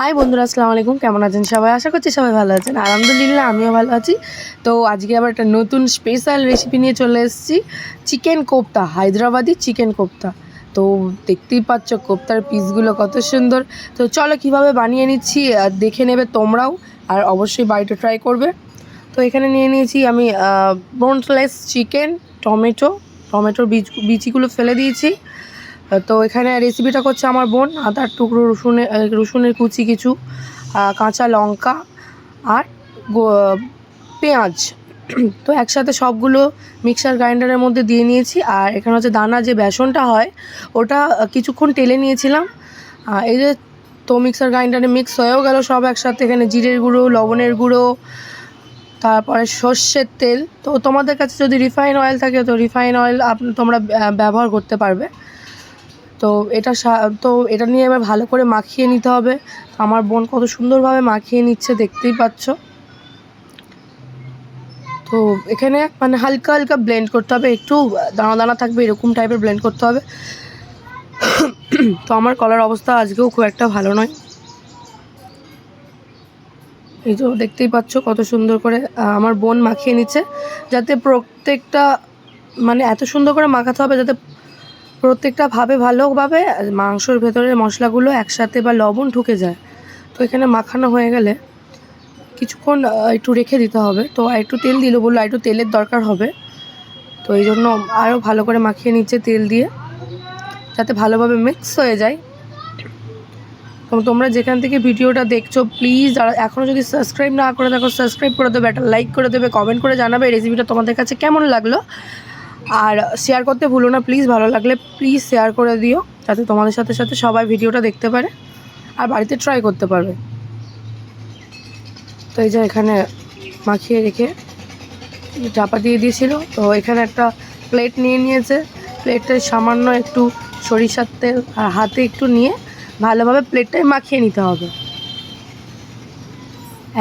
High বন্ধুরা, আসসালামু আলাইকুম। কেমন আছেন সবাই? আশা করছি সবাই ভালো আছেন। আলহামদুলিল্লাহ, আমিও ভালো আছি। তো আজকে আবার একটা নতুন স্পেশাল রেসিপি নিয়ে চলে এসেছি। Chicken kofta, Hyderabadi chicken kofta. তো দেখতেই পাচ্ছ কোপ্তার পিসগুলো কত সুন্দর। তো চলো কীভাবে বানিয়ে নিচ্ছি দেখে নেবে তোমরাও, আর অবশ্যই বাড়িতে ট্রাই করবে। তো এখানে নিয়ে নিয়েছি আমি বোনলেস চিকেন টমেটো। টমেটোর বীজ বিচিগুলো ফেলে দিয়েছি। তো এখানে রেসিপিটা করছে আমার বোন, আদার টুকরো রসুনের রসুনের কুচি কিছু কাঁচা লঙ্কা আর পেঁয়াজ। তো একসাথে সবগুলো মিক্সার গ্রাইন্ডারের মধ্যে দিয়ে নিয়েছি। আর এখানে হচ্ছে দানা যে বেসনটা হয়, ওটা কিছুক্ষণ টেলে নিয়েছিলাম। এই যে তো মিক্সার গ্রাইন্ডারে মিক্স হয়েও গেল সব একসাথে। এখানে জিরের গুঁড়ো, লবণের গুঁড়ো, তারপরে সর্ষের তেল। তো তোমাদের কাছে যদি রিফাইন অয়েল থাকে, তো রিফাইন অয়েল তোমরা ব্যবহার করতে পারবে। তো এটা তো এটা নিয়ে এবার ভালো করে মাখিয়ে নিতে হবে। আমার বোন কত সুন্দরভাবে মাখিয়ে নিচ্ছে, দেখতেই পাচ্ছ। তো এখানে মানে হালকা হালকা ব্লেন্ড করতে হবে, একটু দানা দানা থাকবে, এরকম টাইপের ব্লেন্ড করতে হবে। তো আমার কলার অবস্থা আজকেও খুব একটা ভালো নয়। এই তো দেখতেই পাচ্ছ কত সুন্দর করে আমার বোন মাখিয়ে নিচ্ছে। যাতে প্রত্যেকটা মানে এত সুন্দর করে মাখাতে হবে যাতে প্রত্যেকটা ভাবে ভালোভাবে মাংসর ভেতরে মশলাগুলো একসাথে বা লবণ ঢুকে যায়। তো এখানে মাখানো হয়ে গেলে কিছুক্ষণ একটু রেখে দিতে হবে। তো একটু তেল দিল বলল একটু তেলের দরকার হবে। তো এই জন্য আরও ভালো করে মাখিয়ে নিচ্ছে তেল দিয়ে, যাতে ভালোভাবে মিক্স হয়ে যায়। তো তোমরা যেখান থেকে ভিডিওটা দেখছ প্লিজ যারা এখনও যদি সাবস্ক্রাইব না করে থাকো সাবস্ক্রাইব করে দেবে, একটা লাইক করে দেবে কমেন্ট করে জানাবে রেসিপিটা তোমাদের কাছে কেমন লাগল? আর শেয়ার করতে ভুলো না প্লিজ ভালো লাগলে প্লিজ শেয়ার করে দিও, যাতে তোমাদের সাথে সাথে সবাই ভিডিওটা দেখতে পারে আর বাড়িতে ট্রাই করতে পারবে। তো এই যে এখানে মাখিয়ে রেখে চাপা দিয়ে দিয়েছিল, তো এখানে একটা প্লেট নিয়ে নিয়েছে। প্লেটে সামান্য একটু সরিষার তেল আর হাতে একটু নিয়ে ভালোভাবে প্লেটটায় মাখিয়ে নিতে হবে।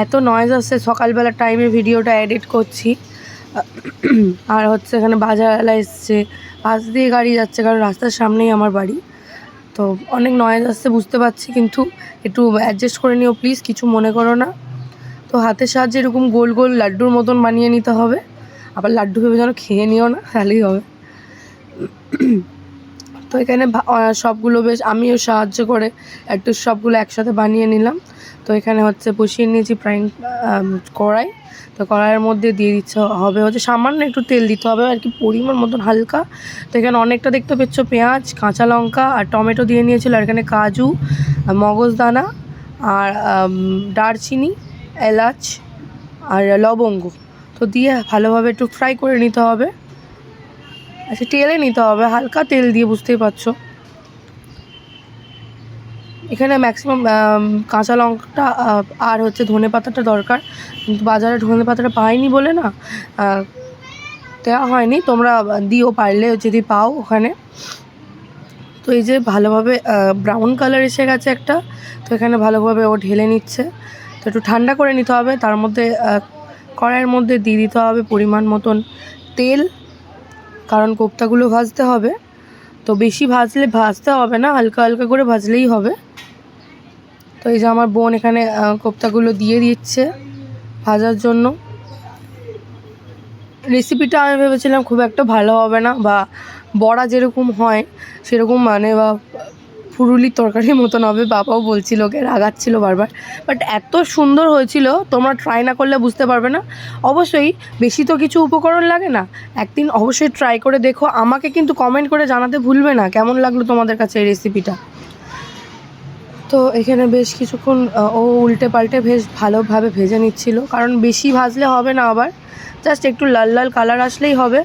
এত নয়েজ আসছে, সকালবেলা টাইমে ভিডিওটা এডিট করছি। আর হচ্ছে এখানে বাজার বাজারওয়ালা এসছে। পাশ দিয়ে গাড়ি যাচ্ছে, কারণ রাস্তার সামনেই আমার বাড়ি। তো অনেক নয়েজ আসছে, বুঝতে পারছি, কিন্তু একটু অ্যাডজাস্ট করে নিও প্লিজ কিছু মনে করো না। তো হাতের সাহায্যে এরকম গোল গোল লাড্ডুর মতন বানিয়ে নিতে হবে। আবার লাড্ডু ভেবে যেন খেয়ে নিও না, তাহলেই হবে। তো এখানে সবগুলো বেশ, আমিও সাহায্য করে একটু সবগুলো একসাথে বানিয়ে নিলাম। তো এখানে হচ্ছে বসিয়ে নিয়েছি ফ্রাইং কড়াই। তো কড়াইয়ের মধ্যে দিয়ে দিচ্ছে, হবে হচ্ছে সামান্য একটু তেল দিতে হবে, আর কি পরিমাণ মতন হালকা। তো এখানে অনেকটা দেখতে পেচ্ছ পেঁয়াজ, কাঁচা লঙ্কা আর টমেটো দিয়ে নিয়েছিল, আর এখানে কাজু, মগজদানা আর দারচিনি, এলাচ আর লবঙ্গ। তো দিয়ে ভালোভাবে একটু ফ্রাই করে নিতে হবে। আচ্ছা তেলে নিতে হবে, হালকা তেল দিয়ে বুঝতেই পারছ। এখানে ম্যাক্সিমাম কাঁচা লঙ্কাটা আর হচ্ছে ধনে পাতাটা দরকার। কিন্তু বাজারে ধনে পাতাটা পাইনি বলে না দেওয়া হয়নি। তোমরা দিও পারলে যদি পাও ওখানে। তো এই যে ভালোভাবে ব্রাউন কালার এসে গেছে একটা। তো এখানে ভালোভাবে ও ঢেলে নিচ্ছে। তো একটু ঠান্ডা করে নিতে হবে। তার মধ্যে কড়াইয়ের মধ্যে দিয়ে দিতে হবে পরিমাণ মতন তেল। কারণ কোপ্তাগুলো ভাজতে হবে। তো বেশি ভাজলে ভাজতে হবে না, হালকা হালকা করে ভাজলেই হবে। তো এই যে আমার বোন এখানে কোপ্তাগুলো দিয়ে দিচ্ছে ভাজার জন্য। রেসিপিটা আমি ভেবেছিলাম খুব একটা ভালো হবে না, বা বড়া যেরকম হয় সেরকম মানে বা ফুরুলির তরকারির মতন হবে, বাবাও বলছিল, ওকে রাগাচ্ছিল বারবার। বাট এত সুন্দর হয়েছিল, তোমরা ট্রাই না করলে বুঝতে পারবে না। অবশ্যই বেশি তো কিছু উপকরণ লাগে না, একদিন অবশ্যই ট্রাই করে দেখো। আমাকে কিন্তু কমেন্ট করে জানাতে ভুলবে না, কেমন লাগল তোমাদের কাছে এই রেসিপিটা তো এখানে বেশ কিছুক্ষণ ও উল্টে পাল্টে বেশ ভালোভাবে ভেজে নিচ্ছিল। কারণ বেশি ভাজলে হবে না আবার। জাস্ট একটু লাল লাল কালার আসলেই হবে।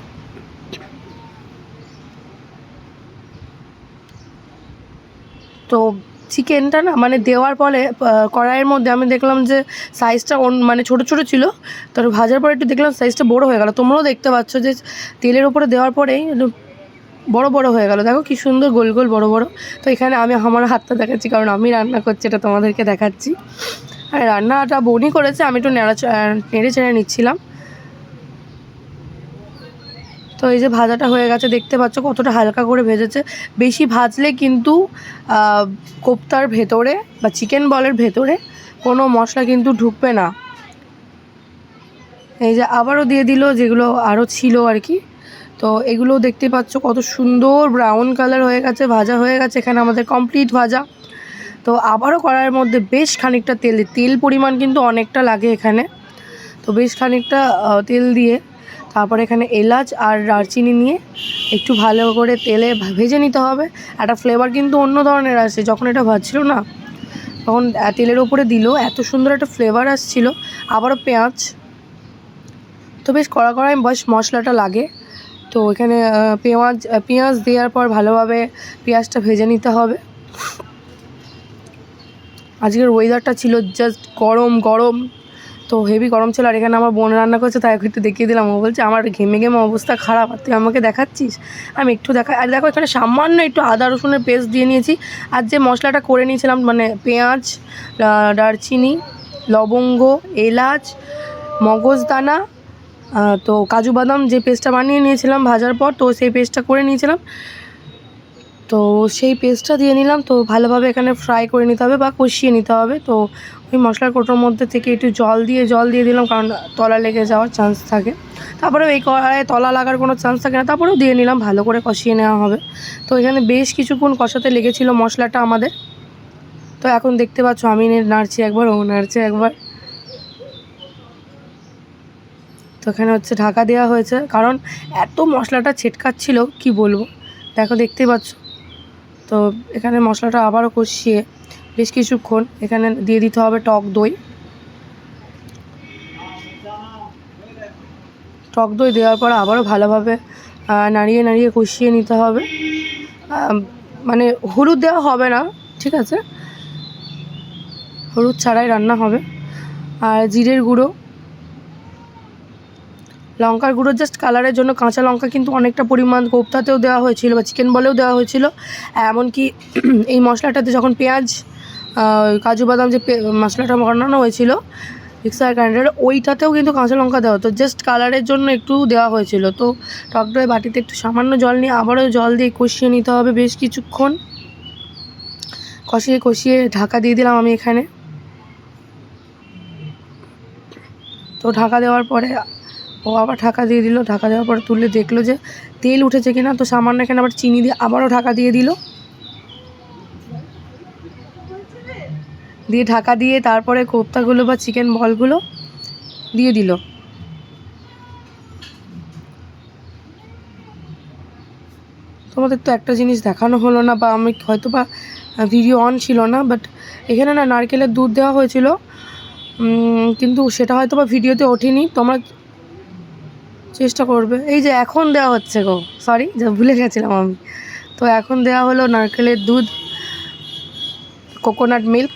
তো চিকেনটা না মানে দেওয়ার পরে কড়াইয়ের মধ্যে আমি দেখলাম যে সাইজটা মানে ছোট ছোট ছিল। তার ভাজার পরে একটু দেখলাম সাইজটা বড় হয়ে গেল। তোমরাও দেখতে পাচ্ছ যে তেলের উপরে দেওয়ার পরেই বড় বড় হয়ে গেল। দেখো কি সুন্দর গোল গোল বড় বড়। তো এখানে আমি আমার হাতটা দেখাচ্ছি, কারণ আমি রান্না করছি, এটা তোমাদেরকে দেখাচ্ছি। আর রান্নাটা বোনই করেছে, আমি একটু নেড়া নেড়ে চেড়ে নিচ্ছিলাম। তো এই যে ভাজাটা হয়ে গেছে, দেখতে পাচ্ছ কতটা হালকা করে ভেজেছে। বেশি ভাজলে কিন্তু কোপ্তার ভেতরে বা চিকেন বলের ভেতরে কোনো মশলা কিন্তু ঢুকবে না। এই যে আবারও দিয়ে দিল, যেগুলো আরও ছিল আর কি। তো এগুলো দেখতে পাচ্ছ কত সুন্দর ব্রাউন কালার হয়ে গেছে, ভাজা হয়ে গেছে, এখানে আমাদের কমপ্লিট ভাজা। তো আবারও কড়াইয়ের মধ্যে বেশ খানিকটা তেল তেল পরিমাণ কিন্তু অনেকটা লাগে এখানে। তো বেশ খানিকটা তেল দিয়ে তারপর এখানে এলাচ আর দারচিনি নিয়ে একটু ভালো করে তেলে ভেজে নিতে হবে। একটা ফ্লেভার কিন্তু অন্য ধরনের আসে, যখন এটা ভাজছিল না, তখন তেলের ওপরে দিল, এত সুন্দর একটা ফ্লেভার আসছিল। আবারও পেঁয়াজ। তো বেশ কড়া কড়াই, বেশ মশলাটা লাগে। তো এখানে পেঁয়াজ পেঁয়াজ দেওয়ার পর ভালোভাবে পেঁয়াজটা ভেজে নিতে হবে। আজকের ওয়েদারটা ছিল জাস্ট গরম গরম। তো হেভি গরম ছিল আর এখানে আমার বোন রান্না করছে, তাই একটু দেখিয়ে দিলাম। ও বলছে, আমার ঘেমে ঘেমে অবস্থা খারাপ, আর তুই আমাকে দেখাচ্ছিস? আমি একটু দেখা, আর দেখো এখানে সামান্য একটু আদা, রসুনের পেস্ট দিয়ে নিয়েছি। আর যে মশলাটা করে নিয়েছিলাম মানে পেঁয়াজ দারচিনি, লবঙ্গ, এলাচ, মগজদানা তো কাজু বাদাম যে পেস্টটা বানিয়ে নিয়েছিলাম ভাজার পর, তো সেই পেস্টটা করে নিয়েছিলাম। তো সেই পেস্টটা দিয়ে নিলাম, তো ভালোভাবে এখানে ফ্রাই করে নিতে হবে বা কষিয়ে নিতে হবে। তো ওই মশলার কোটোর মধ্যে থেকে একটু জল দিয়ে জল দিয়ে দিলাম, কারণ তলা লেগে যাওয়ার চান্স থাকে। তারপরেও এই কড়াইয়ে তলা লাগার কোনো চান্স থাকে না, তারপরেও দিয়ে নিলাম, ভালো করে কষিয়ে নেওয়া হবে। তো এখানে বেশ কিছুক্ষণ কষাতে লেগেছিল মশলাটা আমাদের। তো এখন দেখতে পাচ্ছ, আমি নাড়ছি একবার, ও নাড়ছে একবার তো এখানে হচ্ছে ঢাকা দেওয়া হয়েছে। কারণ এত মশলাটা ছেটকাচ্ছিল, কি বলব? দেখো, দেখতেই পাচ্ছ। তো এখানে মশলাটা আবারও কষিয়ে বেশ কিছুক্ষণ এখানে দিয়ে দিতে হবে টক দই। টক দই দেওয়ার পর আবারও ভালোভাবে নাড়িয়ে নাড়িয়ে কষিয়ে নিতে হবে। মানে হলুদ দেওয়া হবে না, ঠিক আছে? হলুদ ছাড়াই রান্না হবে। আর জিরের গুঁড়ো লঙ্কার গুঁড়ো জাস্ট কালারের জন্য কাঁচা লঙ্কা কিন্তু অনেকটা পরিমাণ কোপ্তাতেও দেওয়া হয়েছিল বা চিকেন বলেও দেওয়া হয়েছিল। এমনকি এই মশলাটাতে যখন পেঁয়াজ কাজু বাদাম যে মশলাটা বানানো হয়েছিল মিক্সার গ্রাইন্ডারে ওইটাতেও কিন্তু কাঁচা লঙ্কা দেওয়া হতো। জাস্ট কালারের জন্য একটু দেওয়া হয়েছিল। তো টক দই বাটিতে একটু সামান্য জল নিয়ে আবারও জল দিয়ে কষিয়ে নিতে হবে বেশ কিছুক্ষণ। কষিয়ে কষিয়ে ঢাকা দিয়ে দিলাম আমি এখানে। তো ঢাকা দেওয়ার পরে ও আবার ঢাকা দিয়ে দিল। ঢাকা দেওয়ার পরে তুলে দেখল যে তেল উঠেছে কিনা, তো সামান্য এখানে আবার চিনি দিয়ে আবারও ঢাকা দিয়ে দিল। দিয়ে ঢাকা দিয়ে তারপরে কোপ্তাগুলো বা চিকেন বলগুলো দিয়ে দিল। তোমাদের তো একটা জিনিস দেখানো হলো না বা আমি হয়তো বা ভিডিও অন ছিল না বাট এখানে না নারকেলের দুধ দেওয়া হয়েছিল। কিন্তু সেটা হয়তো বা ভিডিওতে ওঠেনি। তোমরা চেষ্টা করবে। এই যে এখন দেওয়া হচ্ছে গো সরি যা ভুলে গেছিলাম আমি। তো এখন দেওয়া হলো নারকেলের দুধ কোকোনাট মিল্ক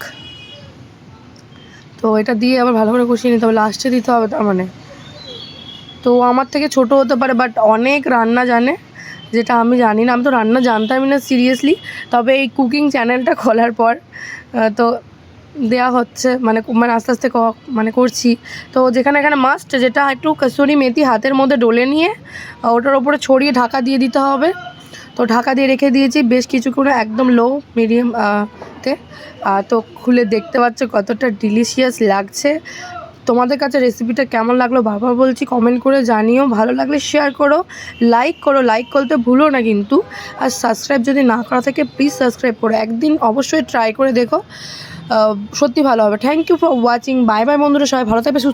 তো এটা দিয়ে আবার ভালো করে কষিয়ে নিতে হবে লাস্টে দিতে হবে তার মানে। তো আমার থেকে ছোট হতে পারে বাট অনেক রান্না জানে, যেটা আমি জানি না। আমি তো রান্না জানতামই না সিরিয়াসলি তবে এই কুকিং চ্যানেলটা খোলার পর তো দেয়া হচ্ছে মানে মানে আস্তে আস্তে মানে করছি। তো যেখানে এখানে মাস্ট যেটা একটু কসুরি মেথি হাতের মধ্যে ডলে নিয়ে ওটার ওপরে ছড়িয়ে ঢাকা দিয়ে দিতে হবে। তো ঢাকা দিয়ে রেখে দিয়েছি, বেশ কিছুক্ষণ একদম লো মিডিয়াম তে। তো খুলে দেখতে পাচ্ছ কতটা ডিলিশিয়াস লাগছে। তোমাদের কাছে রেসিপিটা কেমন লাগল বারবার বলছি কমেন্ট করে জানিও। ভালো লাগলে শেয়ার করো লাইক করো। লাইক করতে ভুলো না কিন্তু। আর সাবস্ক্রাইব যদি না করা থাকে প্লিজ সাবস্ক্রাইব করো। একদিন অবশ্যই ট্রাই করে দেখো। সত্যি ভালো হবে। Thank you for watching bye bye বন্ধুরা সবাই ভালো থাকবে সুস্থ